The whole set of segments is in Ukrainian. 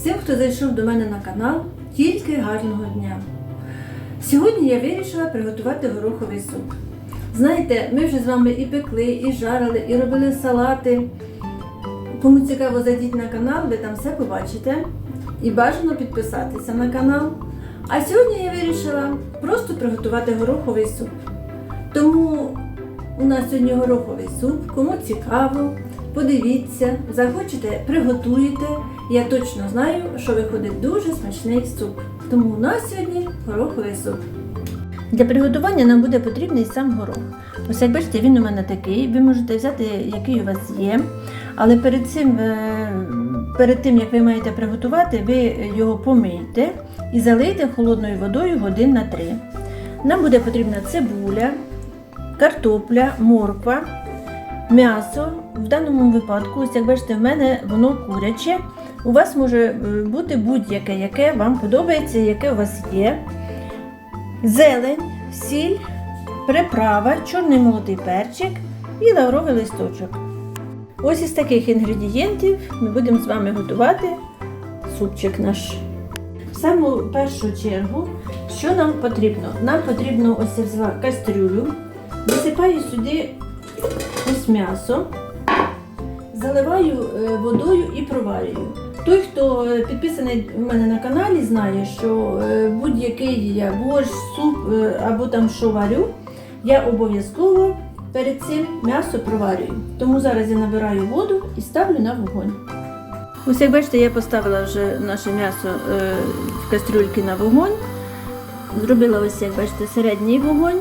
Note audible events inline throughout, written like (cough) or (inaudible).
всім, хто зайшов до мене на канал, тільки гарного дня. Сьогодні я вирішила приготувати гороховий суп. Знаєте, ми вже з вами і пекли, і жарили, і робили салати. Кому цікаво, зайдіть на канал, ви там все побачите. І бажано підписатися на канал. А сьогодні я вирішила просто приготувати гороховий суп. Тому у нас сьогодні гороховий суп. Кому цікаво, подивіться, захочете, приготуєте. Я точно знаю, що виходить дуже смачний суп. Тому у нас сьогодні гороховий суп. Для приготування нам буде потрібний сам горох. Ось як бачите, він у мене такий. Ви можете взяти, який у вас є. Але перед цим, е, перед тим, як ви маєте приготувати, ви його помийте і залийте холодною водою годин на 3. Нам буде потрібна цибуля, картопля, морква, м'ясо. В даному випадку, ось як бачите, в мене воно куряче. У вас може е, бути будь-яке, яке вам подобається, яке у вас є. Зелень, сіль, приправа, чорний молотий перчик і лавровий листочок. Ось із таких інгредієнтів ми будемо з вами готувати супчик наш. В саму першу чергу, що нам потрібно? Нам потрібно ось я взяла кастрюлю, висипаю сюди ось м'ясо, заливаю е, водою і проварюю. Той, хто е, підписаний в мене на каналі, знає, що е, будь-який борщ, суп е, або там що варю, я обов'язково перед цим м'ясо проварюю. Тому зараз я набираю воду і ставлю на вогонь. Ось як бачите, я поставила вже наше м'ясо в кастрюльки на вогонь. Зробила ось, як бачите, середній вогонь.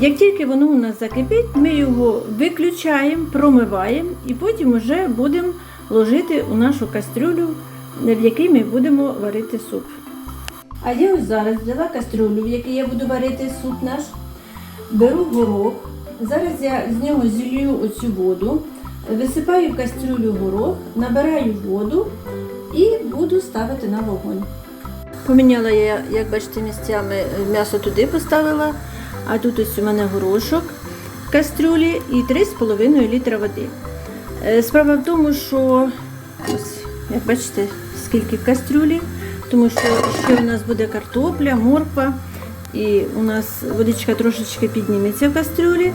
Як тільки воно у нас закипить, ми його виключаємо, промиваємо і потім вже будемо ложити у нашу кастрюлю, в якій ми будемо варити суп. А я ось зараз взяла кастрюлю, в якій я буду варити суп наш, беру горох. Зараз я з нього зілью оцю воду, висипаю в кастрюлю горох, набираю воду і буду ставити на вогонь. Поміняла я, як бачите, місцями м'ясо туди поставила, а тут ось у мене горошок в кастрюлі і 3,5 літра води. Е, Справа в тому, що ось, як бачите, скільки кастрюлі, тому що ще у нас буде картопля, морква, і у нас водичка трошечки підніметься в кастрюлі.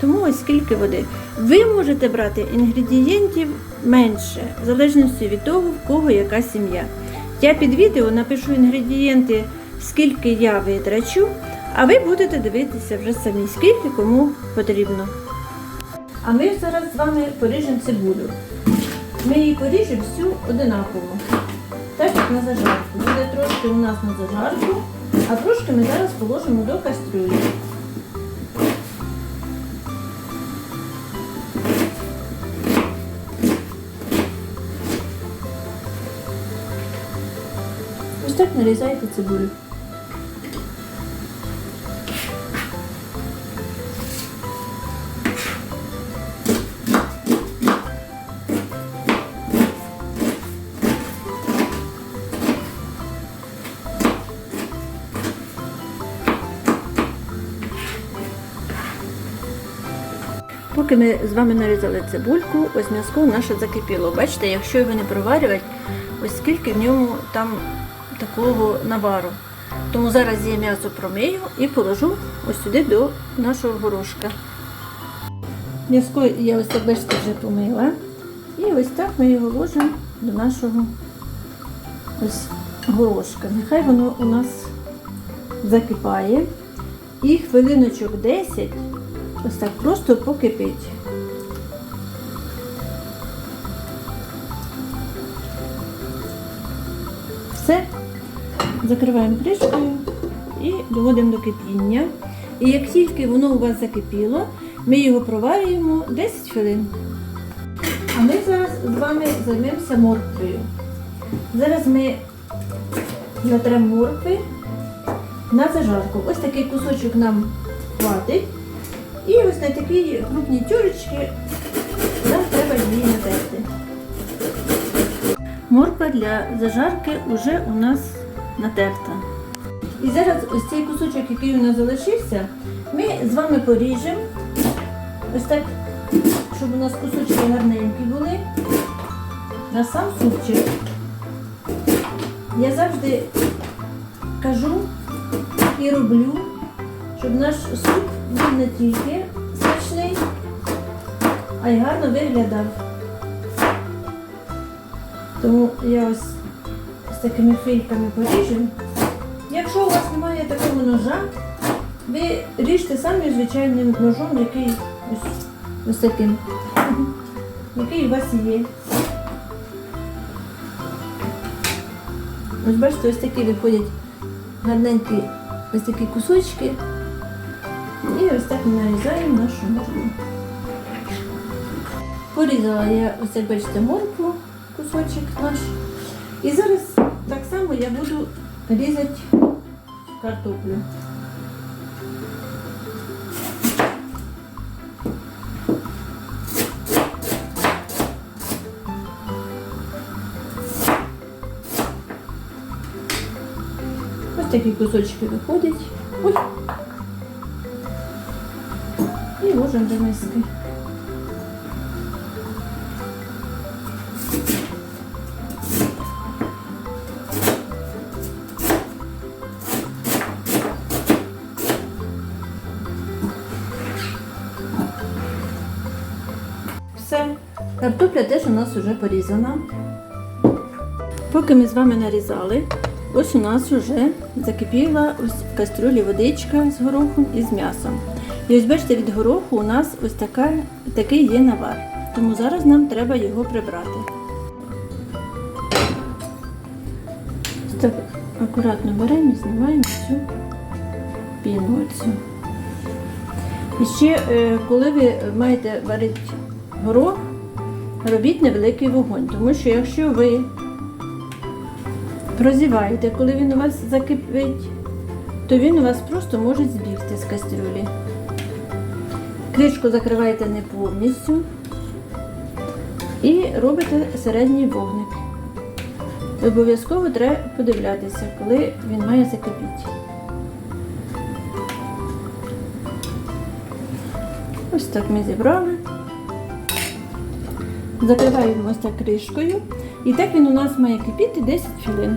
Тому ось скільки води. Ви можете брати інгредієнтів менше, в залежності від того, в кого яка сім'я. Я під відео напишу інгредієнти, скільки я витрачу, а ви будете дивитися вже самі, скільки кому потрібно. А ми зараз з вами поріжемо цибулю. Ми її поріжемо всю одинаково, так як на зажарку. Буде трошки у нас на зажарку, а трошки ми зараз положимо до кастрюлі. Ось так нарізайте цибулю. Поки ми з вами нарізали цибульку, ось м'язко наше закипіло. Бачите, якщо його не проварювати, ось скільки в ньому там такого навару. Тому зараз я м'ясо промию і положу ось сюди до нашого горошка. М'язко я ось так бачите вже помила. І ось так ми його ложимо до нашого ось горошка. Нехай воно у нас закипає. І хвилиночок 10 ось так просто покипить. Все, закриваємо кришкою і доводимо до кипіння. І як тільки воно у вас закипіло, ми його проварюємо 10 хвилин. А ми зараз з вами займемося морквою. Зараз ми натремо моркви на зажарку. Ось такий кусочок нам хватить. І ось на такі крупні тюрочки нам треба її натерти. Морква для зажарки вже у нас натерта. І зараз ось цей кусочок, який у нас залишився, ми з вами поріжемо. Ось так, щоб у нас кусочки гарненькі були. На сам супчик. Я завжди кажу і роблю, щоб наш суп був не тільки смачний, а й гарно виглядав. Тому я ось з такими фильками поріжу. Якщо у вас немає такого ножа, ви ріжте самим звичайним ножом, який ось, ось таким, (laughs) який у вас є. Ось бачите, ось такі виходять гарненькі ось такі кусочки. І ось так нарізаємо нашу моркву. Порізала я ось як бачите моркву, кусочок наш. І зараз так само я буду різати картоплю. Ось такі кусочки виходять. Ой. І ложимо до миски. Все. Картопля теж у нас вже порізана. Поки ми з вами нарізали, ось у нас вже закипіла в кастрюлі водичка з горохом і з м'ясом. І ось бачите, від гороху у нас ось така, такий є навар. Тому зараз нам треба його прибрати. Ось Так акуратно беремо і знімаємо цю піну. Оцю. І ще, е, коли ви маєте варити горох, робіть невеликий вогонь, тому що якщо ви прозіваєте, коли він у вас закипить, то він у вас просто може збігти з кастрюлі. Кришку закриваєте не повністю і робите середній вогник. Обов'язково треба подивлятися, коли він має закипіти. Ось так ми зібрали. Закриваємо ось так кришкою. І так він у нас має кипіти 10 хвилин.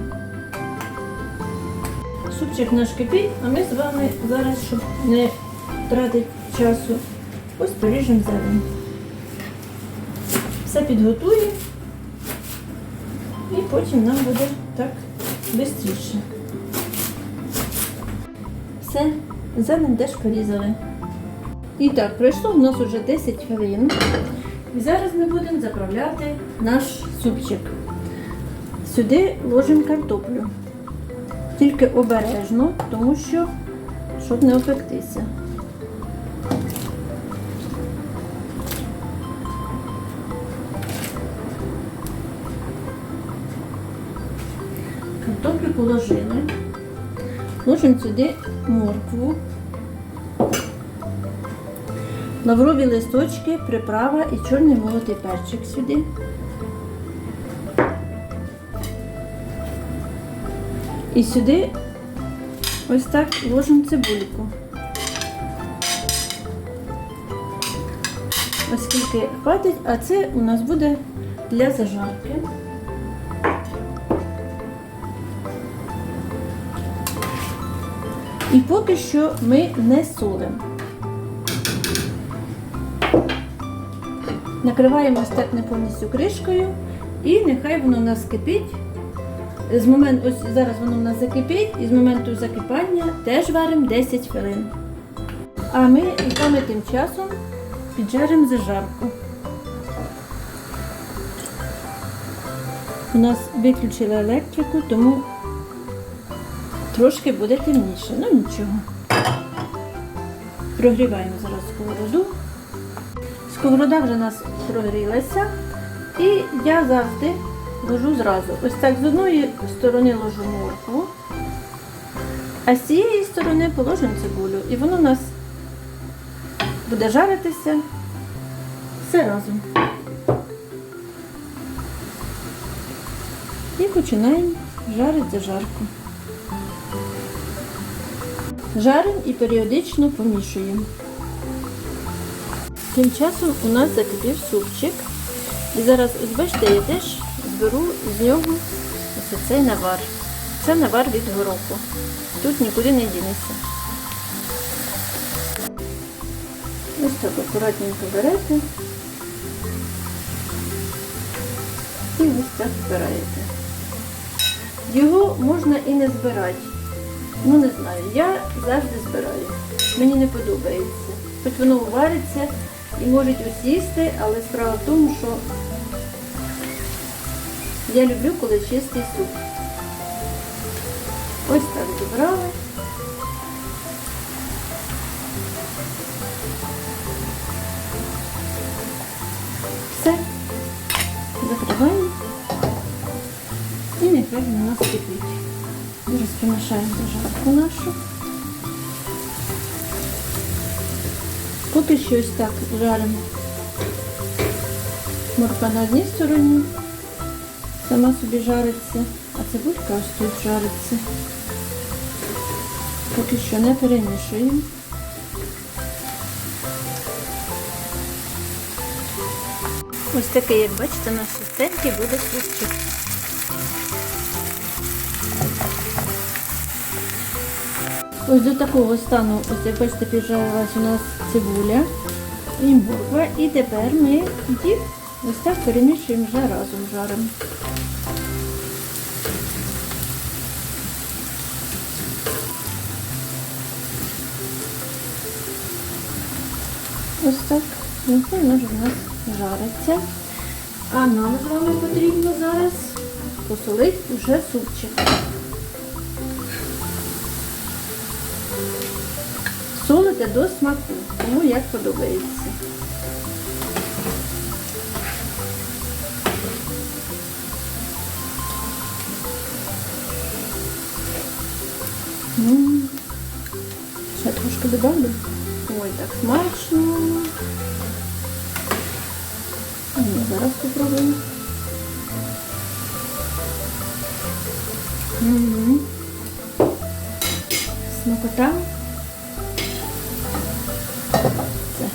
Супчик наш кипить, а ми з вами зараз, щоб не втратити часу, ось поріжемо зелень. Все підготуємо і потім нам буде так швидше. Все, зелень теж порізали. І так, пройшло в нас вже 10 хвилин. І зараз ми будемо заправляти наш супчик. Сюди ложимо картоплю. Тільки обережно, тому що щоб не опектися. Картоплю положили. Ложимо сюди моркву. Лаврові листочки, приправа і чорний молотий перчик сюди. І сюди ось так ложимо цибульку. Оскільки хватить, а це у нас буде для зажарки. І поки що ми не солимо. Накриваємо ось так не повністю кришкою і нехай воно у нас кипить. З моменту, ось зараз воно у нас закипить і з моменту закипання теж варимо 10 хвилин. А ми саме тим часом піджаримо зажарку. У нас виключили електрику, тому трошки буде темніше. Ну нічого. Прогріваємо зараз сковороду. Сковорода вже у нас прогрілася. І я завжди ложу зразу. Ось так з одної сторони ложу моркву, а з цієї сторони положимо цибулю. І воно у нас буде жаритися все разом. І починаємо жарити зажарку. Жаримо і періодично помішуємо. Тим часом у нас закипів супчик. І зараз, ось бачите, я теж зберу з нього ось цей навар. Це навар від гороху. Тут нікуди не дінеться. Ось так акуратненько берете і ось так збираєте. Його можна і не збирати. Ну не знаю, я завжди збираю. Мені не подобається. Хоч воно вариться і можуть усісти, але справа в тому, що я люблю, коли чистий суп. Ось так зібрали. Все. Закриваємо. І нехай на нас кипить. Зараз помішаємо зажарку нашу. Поки що ось так жаримо. Морква на одній стороні, Сама собі жариться, а цибулька ось тут жариться. Поки що не перемішуємо. Ось такий, як бачите, на сустенький буде супчик. Ось до такого стану, ось як бачите, піджарилась у нас цибуля і морква. І тепер ми їх ось так перемішуємо вже разом жаримо. Ось так. Нехай воно ж у нас жариться. А нам з вами потрібно зараз посолити вже супчик. Солите до смаку, кому як подобається. Ще трошки добавлю. Ой, так смачно. Ну, зараз попробуємо. М, Смакота. Це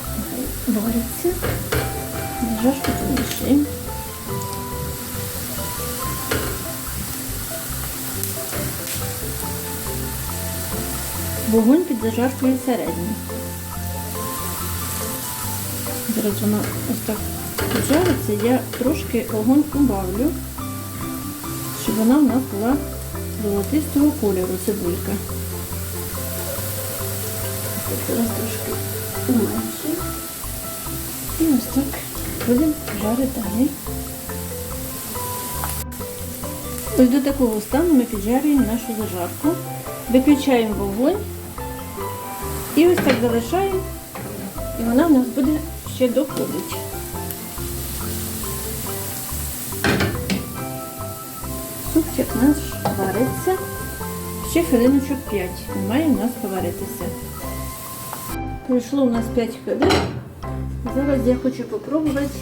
вариться. Жашку помішаємо. Вогонь під зажаркою середній. Зараз вона ось так жариться. Я трошки вогонь убавлю, щоб вона в нас була золотистого кольору цибулька. Зараз трошки уменшу. І ось так будемо жарити далі. Ось до такого стану ми піджарюємо нашу зажарку. Виключаємо вогонь і ось так залишаємо, і вона в нас буде ще доходити. Супчик наш вариться. Ще хвилиночок 5. Він має в нас поваритися. Пройшло у нас 5 хвилин. Зараз я хочу попробувати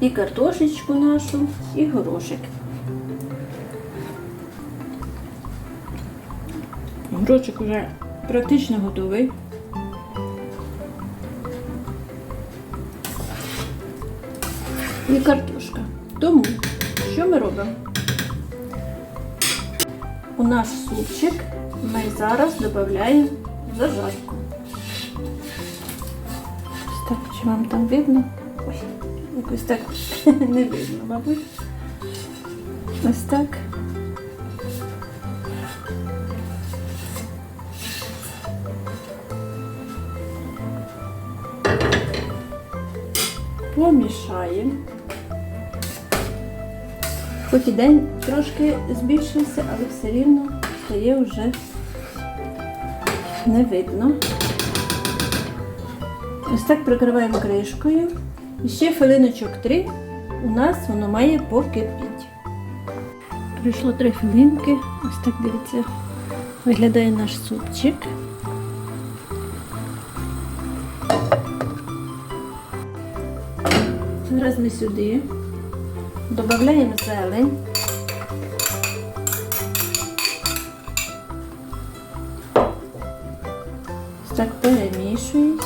і картошечку нашу, і горошик. Горошик вже практично готовий. І картошка. Тому що ми робимо? У наш супчик ми зараз додаємо зажарку. Ось так, чи вам там видно? Ой, якось так (laughs) не видно, мабуть. Ось так. Помішаємо. Хоч і день трошки збільшився, але все рівно стає вже не видно. Ось так прикриваємо кришкою. І ще хвилиночок три у нас воно має покипіти. Пройшло три хвилинки. Ось так дивіться, виглядає наш супчик. Зараз ми сюди додаємо зелень. Так перемішують.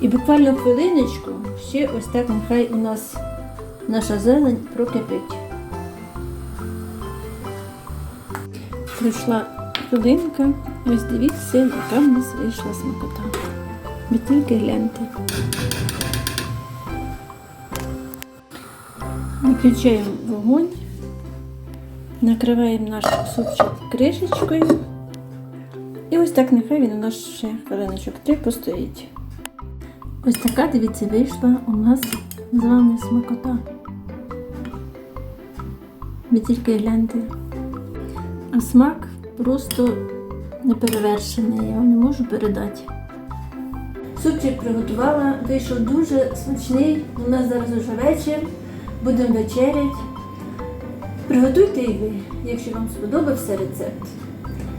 І буквально хвилиночку, ще ось так нехай у нас наша зелень прокипить. Пройшла хвилинка, ось дивіться, яка в нас вийшла смакота. Ви тільки гляньте. Виключаємо вогонь, накриваємо наш супчик кришечкою. І ось так нехай він у нас ще хвилиночок три постоїть. Ось така, дивіться, вийшла у нас з вами смакота. Ви тільки гляньте. А смак просто неперевершений, я вам не можу передати. Супчик приготувала, вийшов дуже смачний. У нас зараз уже вечір, будемо вечерять. Приготуйте і ви, якщо вам сподобався рецепт.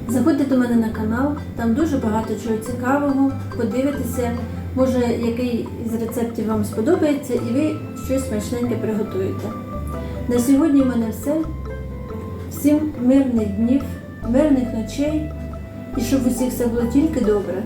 Заходьте до мене на канал, там дуже багато чого цікавого. Подивитеся, може, який з рецептів вам сподобається, і ви щось смачненьке приготуєте. На сьогодні в мене все. Всім мирних днів, мирних ночей і щоб усіх все було тільки добре.